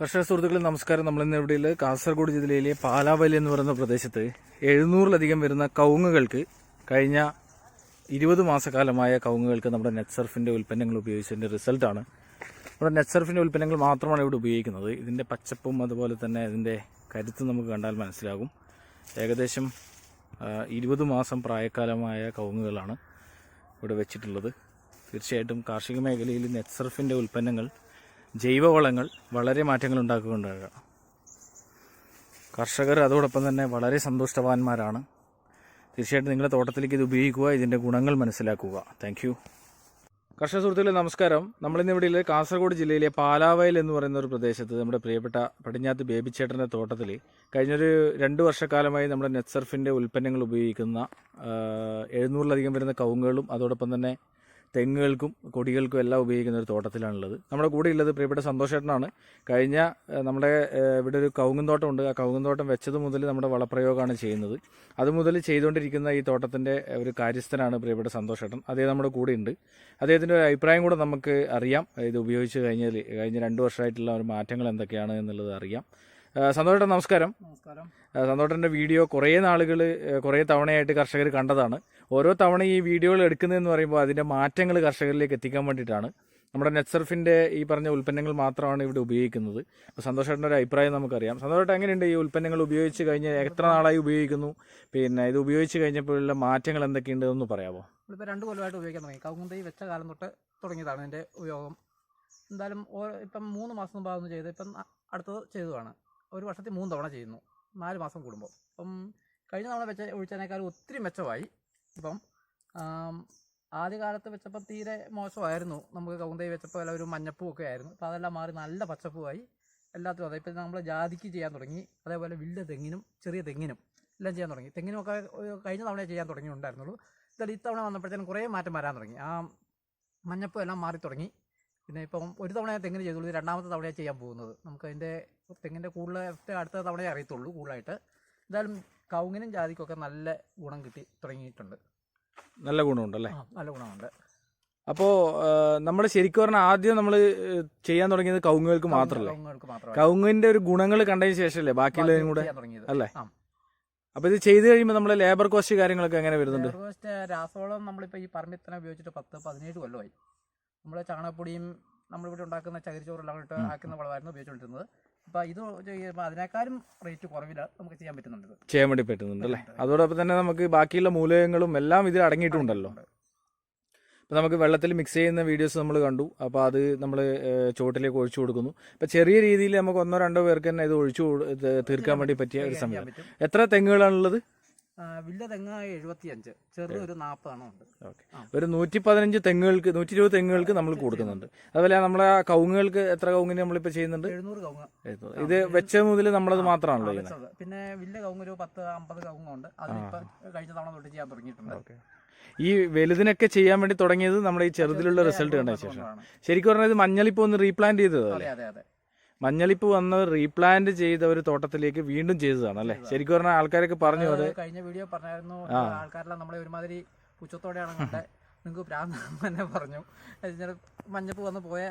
കർഷക സുഹൃത്തുക്കളെ നമസ്കാരം. നമ്മളിന്ന് എവിടെയുള്ള കാസർഗോഡ് ജില്ലയിലെ പാലാവലി എന്ന് പറയുന്ന പ്രദേശത്ത് എഴുന്നൂറിലധികം വരുന്ന കവുങ്ങുകൾക്ക് കഴിഞ്ഞ ഇരുപത് മാസക്കാലമായ കവുങ്ങുകൾക്ക് നമ്മുടെ നെറ്റ്സർഫിന്റെ ഉൽപ്പന്നങ്ങൾ ഉപയോഗിച്ചതിന്റെ റിസൾട്ടാണ് നമ്മുടെ നെറ്റ്സർഫിന്റെ ഉൽപ്പന്നങ്ങൾ മാത്രമാണ് ഇവിടെ ഉപയോഗിക്കുന്നത്. ഇതിന്റെ പച്ചപ്പും അതുപോലെ തന്നെ ഇതിന്റെ കരുത്തും നമുക്ക് കണ്ടാൽ മനസ്സിലാകും. ഏകദേശം ഇരുപത് മാസം പ്രായക്കാലമായ കവുങ്ങുകളാണ് ഇവിടെ വെച്ചിട്ടുള്ളത്. തീർച്ചയായിട്ടും കാർഷിക മേഖലയിൽ നെറ്റ്സർഫിന്റെ ഉൽപ്പന്നങ്ങൾ ജൈവവളങ്ങൾ വളരെ മാറ്റങ്ങൾ ഉണ്ടാക്കുന്നുണ്ട് കർഷകർ അതോടൊപ്പം തന്നെ വളരെ സന്തുഷ്ടവാന്മാരാണ്. തീർച്ചയായിട്ടും നിങ്ങളുടെ തോട്ടത്തിലേക്ക് ഇത് ഉപയോഗിക്കുക ഇതിന്റെ ഗുണങ്ങൾ മനസ്സിലാക്കുക. താങ്ക് യു കർഷക സുഹൃത്തുക്കളെ നമസ്കാരം. നമ്മളിന്ന് ഇവിടെ കാസർഗോഡ് ജില്ലയിലെ പാലാവയൽ എന്ന് പറയുന്ന ഒരു പ്രദേശത്ത് നമ്മുടെ പ്രിയപ്പെട്ട പടിഞ്ഞാത്ത് ബേബിച്ചേട്ടന്റെ തോട്ടത്തിൽ കഴിഞ്ഞൊരു രണ്ട് വർഷക്കാലമായി നമ്മുടെ നെറ്റ് സർഫിന്റെ ഉൽപ്പന്നങ്ങൾ ഉപയോഗിക്കുന്ന എഴുന്നൂറിലധികം വരുന്ന കവുങ്ങുകളും അതോടൊപ്പം തന്നെ തെങ്ങുകൾക്കും കൊടികൾക്കും എല്ലാം ഉപയോഗിക്കുന്ന ഒരു തോട്ടത്തിലാണുള്ളത്. നമ്മുടെ കൂടെ ഉള്ളത് പ്രിയപ്പെട്ട സന്തോഷേട്ടനാണ്. കഴിഞ്ഞ നമ്മുടെ ഇവിടെ ഒരു കവുങ്ങും തോട്ടമുണ്ട് ആ കൗങ്ങുന്തോട്ടം തോട്ടം വെച്ചത് മുതൽ നമ്മുടെ വളപ്രയോഗമാണ് ചെയ്യുന്നത്. അത് മുതൽ ചെയ്തുകൊണ്ടിരിക്കുന്ന ഈ തോട്ടത്തിന്റെ ഒരു കാര്യസ്ഥനാണ് പ്രിയപ്പെട്ട സന്തോഷേട്ടൻ. അദ്ദേഹം നമ്മുടെ കൂടെ ഉണ്ട്. അദ്ദേഹത്തിന്റെ ഒരു അഭിപ്രായം കൂടെ നമുക്ക് അറിയാം. ഇത് ഉപയോഗിച്ച് കഴിഞ്ഞാൽ കഴിഞ്ഞ രണ്ട് വർഷമായിട്ടുള്ള ഒരു മാറ്റങ്ങൾ എന്തൊക്കെയാണ് എന്നുള്ളത് അറിയാം. ആ, സന്തോഷേട്ടൻ നമസ്കാരം. നമസ്കാരം. ആ, വീഡിയോ കുറേ നാളുകൾ കുറേ തവണയായിട്ട് കർഷകർ കണ്ടതാണ്. ഓരോ തവണ ഈ വീഡിയോകൾ എടുക്കുന്നതെന്ന് പറയുമ്പോൾ അതിന്റെ മാറ്റങ്ങൾ കർഷകരിലേക്ക് എത്തിക്കാൻ വേണ്ടിയിട്ടാണ്. നമ്മുടെ നെറ്റ്സർഫിന്റെ ഈ പറഞ്ഞ ഉൽപ്പന്നങ്ങൾ മാത്രമാണ് ഇവിടെ ഉപയോഗിക്കുന്നത്. അപ്പോൾ സന്തോഷേട്ടന്റെ ഒരു അഭിപ്രായം നമുക്കറിയാം. സന്തോഷേട്ടൻ എങ്ങനെയുണ്ട് ഈ ഉൽപ്പന്നങ്ങൾ ഉപയോഗിച്ച് കഴിഞ്ഞ് എത്ര നാളായി ഉപയോഗിക്കുന്നു? പിന്നെ ഇത് ഉപയോഗിച്ച് കഴിഞ്ഞപ്പോഴുള്ള മാറ്റങ്ങൾ എന്തൊക്കെയുണ്ട് എന്ന് പറയാമോ ഇപ്പോൾ രണ്ട് കൊല്ലമായിട്ട് ഉപയോഗിക്കാൻ തുടങ്ങി. കൗകുന്തൈ വെച്ച കാലം തൊട്ട് തുടങ്ങിയതാണ് എന്റെ ഉപയോഗം. എന്തായാലും ഇപ്പം മൂന്ന് മാസം മുമ്പാകുന്നു ചെയ്ത് ഇപ്പം അടുത്തത് ചെയ്തതാണ്. ഒരു വർഷത്തിൽ മൂന്ന് തവണ ചെയ്യുന്നു. നാല് മാസം കൂടുമ്പോൾ. അപ്പം കഴിഞ്ഞ തവണ വെച്ച ഒഴിച്ചതിനേക്കാൾ ഒത്തിരി മെച്ചമായി. ഇപ്പം ആദ്യകാലത്ത് വെച്ചപ്പോൾ തീരെ മോശമായിരുന്നു. നമുക്ക് കവുന്തൈ വെച്ചപ്പോൾ എല്ലാം ഒരു മഞ്ഞപ്പൂ ഒക്കെ ആയിരുന്നു. അപ്പോൾ അതെല്ലാം മാറി നല്ല പച്ചപ്പൂവായി. എല്ലാത്തിനും അതെ. ഇപ്പം നമ്മൾ ജാതിക്ക് ചെയ്യാൻ തുടങ്ങി. അതേപോലെ വലിയ തെങ്ങിനും ചെറിയ തെങ്ങിനും എല്ലാം ചെയ്യാൻ തുടങ്ങി. തെങ്ങിനുമൊക്കെ കഴിഞ്ഞ തവണ ചെയ്യാൻ തുടങ്ങിയിട്ടുണ്ടായിരുന്നുള്ളൂ. എന്തായാലും ഇത്തവണ വന്നപ്പോഴത്തേനും കുറേ മാറ്റം വരാൻ തുടങ്ങി. ആ മഞ്ഞപ്പൂ എല്ലാം മാറി തുടങ്ങി. പിന്നെ ഇപ്പം ഒരു തവണ ഞാൻ തെങ്ങിന് ചെയ്തുള്ളൂ രണ്ടാമത്തെ തവണയാണ് ചെയ്യാൻ പോകുന്നത്. നമുക്ക് അതിന്റെ തെങ്ങിന്റെ കൂടുതൽ എഫക്റ്റ് അടുത്ത തവണയേ അറിയത്തുള്ളൂ കൂടുതലായിട്ട്. എന്തായാലും കവുങ്ങിനും ജാതിക്കൊക്കെ നല്ല ഗുണം കിട്ടി തുടങ്ങിയിട്ടുണ്ട്. നല്ല ഗുണമുണ്ടല്ലേ നല്ല ഗുണമുണ്ട്. അപ്പോൾ നമ്മൾ ശരിക്കും പറഞ്ഞാൽ ആദ്യം നമ്മൾ ചെയ്യാൻ തുടങ്ങിയത് കവുങ്ങുകൾക്ക് മാത്രമല്ലേ? കവുങ്ങിന്റെ ഒരു ഗുണങ്ങൾ കണ്ടതിന് ശേഷമല്ലേ ബാക്കിയുള്ളതിനും കൂടെ? അല്ലേ. അപ്പൊ ഇത് ചെയ്ത് കഴിയുമ്പോൾ നമ്മളെ ലേബർ കോസ്റ്റ് കാര്യങ്ങളൊക്കെ എങ്ങനെ വരുന്നുണ്ട്? രാസവളം നമ്മളിപ്പോ ഈ പറമ്പിത്തന ഉപയോഗിച്ചിട്ട് പത്ത് പതിനേഴ് കൊല്ലമായി. നമ്മൾ ചാണകപ്പൊടിയും നമ്മളിവിടെ ഉണ്ടാക്കുന്ന ചകിരിച്ചോറെല്ലാം ഇട്ട് ആക്കുന്ന വളമായിരുന്നു ഉപയോഗിച്ചുകൊണ്ടിരുന്നത്. അപ്പോൾ ഇത് ചെയ്യുമ്പോൾ അതിനേക്കാളും റേറ്റ് കുറവില്ല നമുക്ക് ചെയ്യാൻ പറ്റുന്നുണ്ട് ചെയ്യാൻ വേണ്ടി പറ്റുന്നുണ്ട് അല്ലേ? അതോടൊപ്പം തന്നെ നമുക്ക് ബാക്കിയുള്ള മൂലകങ്ങളും എല്ലാം ഇതിൽ അടങ്ങിയിട്ടുണ്ടല്ലോ. ഇപ്പൊ നമുക്ക് വെള്ളത്തിൽ മിക്സ് ചെയ്യുന്ന വീഡിയോസ് നമ്മൾ കണ്ടു. അപ്പോൾ അത് നമ്മൾ ചുവട്ടിലേക്ക് ഒഴിച്ചു കൊടുക്കുന്നു. ഇപ്പോൾ ചെറിയ രീതിയിൽ നമുക്ക് ഒന്നോ രണ്ടോ പേർക്ക് തന്നെ ഇത് ഒഴിച്ചു തീർക്കാൻ വേണ്ടി പറ്റിയ ഒരു സമയം എത്ര തെങ്ങുകളാണുള്ളത് എഴുപത്തി എഴുപത്തിയഞ്ച്. ചെറുത് ഒരു നാൽപ്പതാണ് ഉണ്ട്. ഒരു നൂറ്റി പതിനഞ്ച് തെങ്ങുകൾക്ക് നൂറ്റി ഇരുപത് തെങ്ങുകൾക്ക് നമ്മൾ കൊടുക്കുന്നുണ്ട് അതുപോലെ നമ്മളെ ആ കവുങ്ങുകൾക്ക് എത്ര കവുങ്ങിന് നമ്മളിപ്പോൾ ചെയ്യുന്നുണ്ട്? എഴുന്നൂറ് കവുങ്ങ്. ഇത് വെച്ച മുതൽ നമ്മളത് മാത്രമാണല്ലോ ചെയ്യുന്നത്. പിന്നെ വില്ല കവുങ്ങ് ഒരു പത്ത് അമ്പത് കവുങ്ങുണ്ട്. ഉണ്ട് കഴിഞ്ഞ തവണ തൊട്ട് ചെയ്യാൻ തുടങ്ങിയിട്ടുണ്ട്. ഈ വലുതിനൊക്കെ ചെയ്യാൻ വേണ്ടി തുടങ്ങിയത് നമ്മുടെ ഈ ചെറുതിലുള്ള റിസൾട്ട് കണ്ട ശേഷം. ശരിക്കും പറഞ്ഞാൽ ഇത് മഞ്ഞളിപ്പോ ഒന്ന് റീപ്ലാന്റ് അതെ അതെ. മഞ്ഞളിപ്പ് വന്ന് റീപ്ലാന്റ് ചെയ്ത ഒരു തോട്ടത്തിലേക്ക് വീണ്ടും ചെയ്തതാണ് അല്ലേ? ശരിക്കും പറഞ്ഞാൽ ആൾക്കാരൊക്കെ പറഞ്ഞു അത്. കഴിഞ്ഞ വീഡിയോ പറഞ്ഞായിരുന്നു ആൾക്കാരെല്ലാം നമ്മളെ ഒരുമാതിരി പുച്ഛത്തോടെയാണ് കണ്ടത്. നിങ്ങൾക്ക് പ്രാന്ത് തന്നെ പറഞ്ഞു. മഞ്ഞപ്പ് വന്ന് പോയ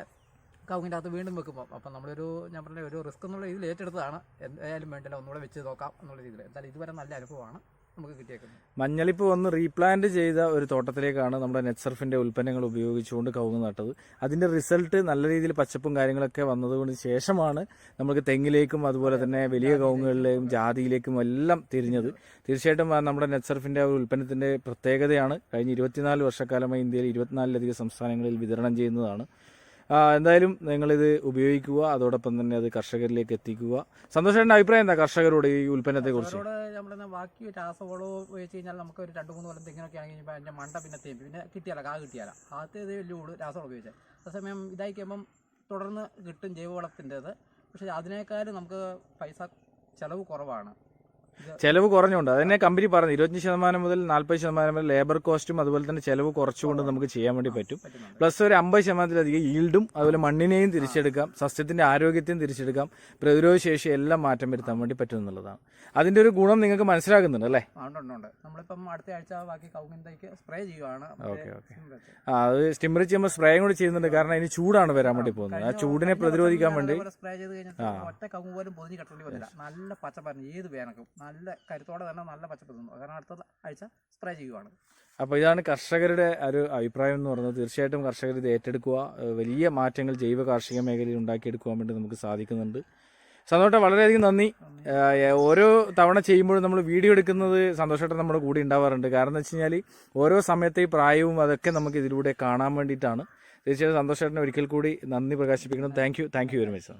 കവുങ്ങിന്റെ അകത്ത് വീണ്ടും വെക്കുമ്പോൾ അപ്പം നമ്മളൊരു ഞാൻ പറഞ്ഞ ഒരു റിസ്ക് എന്നുള്ള രീതിയിൽ ഏറ്റെടുത്തതാണ്. എന്തായാലും വേണ്ടില്ല ഒന്നുകൂടെ വെച്ച് നോക്കാം എന്നുള്ള രീതിയിൽ. എന്തായാലും ഇതുവരെ നല്ല അനുഭവമാണ്. നമുക്ക് കിട്ടിയേക്കുന്നത്. മഞ്ഞളിപ്പ് വന്ന് റീപ്ലാന്റ് ചെയ്ത ഒരു തോട്ടത്തിലേക്കാണ് നമ്മുടെ നെറ്റ്സർഫിന്റെ ഉൽപ്പന്നങ്ങൾ ഉപയോഗിച്ചുകൊണ്ട് കവുങ്ങ് നട്ടത്. അതിന്റെ റിസൾട്ട് നല്ല രീതിയിൽ പച്ചപ്പും കാര്യങ്ങളൊക്കെ വന്നതുകൊണ്ട് ശേഷമാണ് നമുക്ക് തെങ്ങിലേക്കും അതുപോലെ തന്നെ വലിയ കവുങ്ങുകളിലേക്കും ജാതിയിലേക്കും എല്ലാം തിരിഞ്ഞത്. തീർച്ചയായിട്ടും നമ്മുടെ നെറ്റ്സർഫിന്റെ ഒരു ഉൽപ്പന്നത്തിന്റെ പ്രത്യേകതയാണ് കഴിഞ്ഞ ഇരുപത്തിനാല് വർഷക്കാലമായി ഇന്ത്യയിൽ ഇരുപത്തിനാലിലധികം സംസ്ഥാനങ്ങളിൽ വിതരണം ചെയ്യുന്നതാണ്. എന്തായാലും നിങ്ങളിത് ഉപയോഗിക്കുക അതോടൊപ്പം തന്നെ അത് കർഷകരിലേക്ക് എത്തിക്കുക. സന്തോഷേട്ടന്റെ അഭിപ്രായം എന്താ കർഷകരോട് ഈ ഉൽപ്പന്നത്തെ കുറിച്ച്? ബാക്കി രാസവളവും ഉപയോഗിച്ച് കഴിഞ്ഞാൽ നമുക്ക് ഒരു രണ്ട് മൂന്ന് കൊല്ലം തെങ്ങിനൊക്കെ ആണെങ്കിൽ അതിന്റെ മണ്ട പിന്നെ തേമ്പി പിന്നെ കിട്ടിയാലോ കാ കിട്ടിയാലോ. ആദ്യത്തെ ഇത് വലിയ കൂടുതൽ രാസവളം ഉപയോഗിച്ചത് അതേസമയം ഇതായി കഴിയുമ്പം തുടർന്ന് കിട്ടും ജൈവവളത്തിന്റെത്. പക്ഷേ അതിനേക്കാളും നമുക്ക് പൈസ ചിലവ് കുറവാണ്. ചെലവ് കുറഞ്ഞുകൊണ്ട് അതന്നെ കമ്പനി പറഞ്ഞു ഇരുപത്തഞ്ച് ശതമാനം മുതൽ നാൽപ്പത് ശതമാനം വരെ ലേബർ കോസ്റ്റും അതുപോലെ തന്നെ ചെലവ് കുറച്ചുകൊണ്ട് നമുക്ക് ചെയ്യാൻ വേണ്ടി പറ്റും. പ്ലസ് ഒരു അമ്പത് ശതമാനത്തിലധികം ഈൽഡും അതുപോലെ മണ്ണിനെയും തിരിച്ചെടുക്കാം സസ്യത്തിന്റെ ആരോഗ്യത്തെയും തിരിച്ചെടുക്കാം പ്രതിരോധ ശേഷി എല്ലാം മാറ്റം വരുത്താൻ വേണ്ടി പറ്റും എന്നുള്ളതാണ്. അതിന്റെ ഒരു ഗുണം നിങ്ങൾക്ക് മനസ്സിലാക്കുന്നുണ്ട് അല്ലേ? നമ്മളിപ്പം അടുത്ത ആഴ്ച ബാക്കി കൗങ്ങിന്തയ്ക്ക് സ്പ്രേ ചെയ്യുവാണ്. Okay okay. ആ അത് സ്റ്റിമറി ചെയ്യുമ്പോൾ സ്പ്രേയും കൂടി ചെയ്യുന്നുണ്ട്. കാരണം അതിന് ചൂടാണ് വരാൻ വേണ്ടി പോകുന്നത്. ആ ചൂടിനെ പ്രതിരോധിക്കാൻ വേണ്ടി സ്പ്രേ ചെയ്ത് കഴിഞ്ഞിട്ട് ഒറ്റ കവുങ്ങ് പോലും പൊതിഞ്ഞ് കെട്ടേണ്ടി വന്നില്ല. നല്ല പച്ചപ്പായിരുന്നു ഏത് വേനക്കും നല്ല കരുത്തോടെ തന്നെ നല്ല പച്ചപ്പ് തിന്നു കാരണം അടുത്ത ആഴ്ച സ്പ്രേ ചെയ്യുവാണ്. അപ്പോൾ ഇതാണ് കർഷകരുടെ ഒരു അഭിപ്രായം എന്ന് പറയുന്നത്. തീർച്ചയായിട്ടും കർഷകർ ഇത് ഏറ്റെടുക്കുക വലിയ മാറ്റങ്ങൾ ജൈവ കാർഷിക മേഖലയിൽ ഉണ്ടാക്കിയെടുക്കുവാൻ വേണ്ടി നമുക്ക് സാധിക്കുന്നുണ്ട്. സന്തോഷം വളരെയധികം നന്ദി. ഓരോ തവണ ചെയ്യുമ്പോഴും നമ്മൾ വീഡിയോ എടുക്കുന്നത് സന്തോഷമായിട്ട് നമ്മുടെ കൂടെ ഉണ്ടാവാറുണ്ട്. കാരണം എന്ന് വെച്ച് കഴിഞ്ഞാൽ ഓരോ സമയത്തെ പ്രായവും അതൊക്കെ നമുക്ക് ഇതിലൂടെ കാണാൻ വേണ്ടിയിട്ടാണ്. തീർച്ചയായിട്ടും സന്തോഷമായിട്ടിനെ ഒരിക്കൽ കൂടി നന്ദി പ്രകാശിപ്പിക്കണം thank you thank you very much